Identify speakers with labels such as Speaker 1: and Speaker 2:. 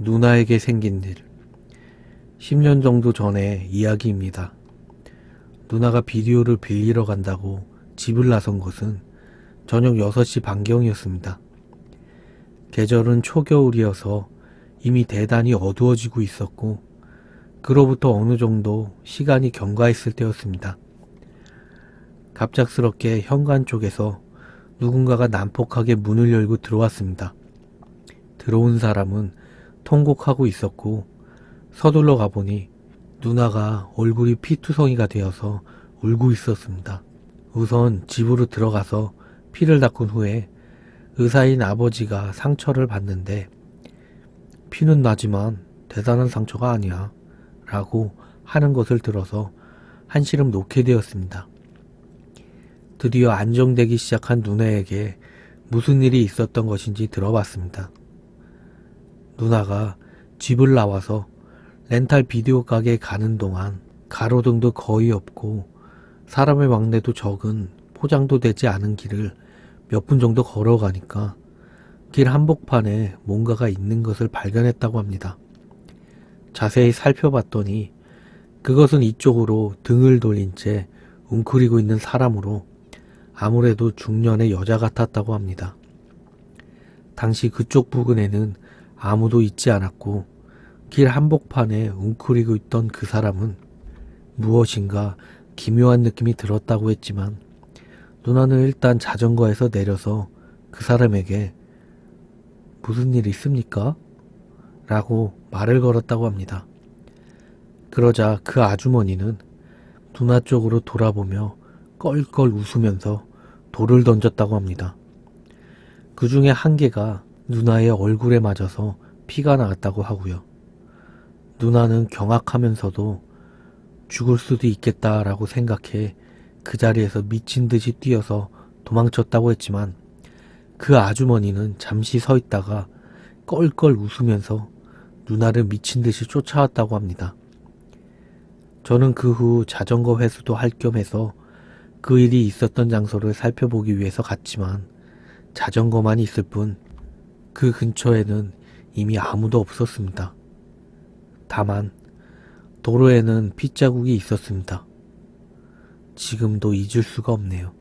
Speaker 1: 누나에게 생긴 일. 10년 정도 전의 이야기입니다. 누나가 비디오를 빌리러 간다고 집을 나선 것은 저녁 6시 반경이었습니다. 계절은 초겨울이어서 이미 대단히 어두워지고 있었고, 그로부터 어느 정도 시간이 경과했을 때였습니다. 갑작스럽게 현관 쪽에서 누군가가 난폭하게 문을 열고 들어왔습니다. 들어온 사람은 통곡하고 있었고 서둘러 가보니 누나가 얼굴이 피투성이가 되어서 울고 있었습니다. 우선 집으로 들어가서 피를 닦은 후에 의사인 아버지가 상처를 봤는데 피는 나지만 대단한 상처가 아니야 라고 하는 것을 들어서 한시름 놓게 되었습니다. 드디어 안정되기 시작한 누나에게 무슨 일이 있었던 것인지 들어봤습니다. 누나가 집을 나와서 렌탈 비디오 가게에 가는 동안 가로등도 거의 없고 사람의 왕래도 적은 포장도 되지 않은 길을 몇 분 정도 걸어가니까 길 한복판에 뭔가가 있는 것을 발견했다고 합니다. 자세히 살펴봤더니 그것은 이쪽으로 등을 돌린 채 웅크리고 있는 사람으로 아무래도 중년의 여자 같았다고 합니다. 당시 그쪽 부근에는 아무도 있지 않았고 길 한복판에 웅크리고 있던 그 사람은 무엇인가 기묘한 느낌이 들었다고 했지만 누나는 일단 자전거에서 내려서 그 사람에게 무슨 일 있습니까? 라고 말을 걸었다고 합니다. 그러자 그 아주머니는 누나 쪽으로 돌아보며 껄껄 웃으면서 돌을 던졌다고 합니다. 그 중에 한 개가 누나의 얼굴에 맞아서 피가 나왔다고 하고요. 누나는 경악하면서도 죽을 수도 있겠다라고 생각해 그 자리에서 미친 듯이 뛰어서 도망쳤다고 했지만 그 아주머니는 잠시 서 있다가 껄껄 웃으면서 누나를 미친 듯이 쫓아왔다고 합니다. 저는 그 후 자전거 회수도 할 겸 해서 그 일이 있었던 장소를 살펴보기 위해서 갔지만 자전거만 있을 뿐 그 근처에는 이미 아무도 없었습니다. 다만 도로에는 핏자국이 있었습니다. 지금도 잊을 수가 없네요.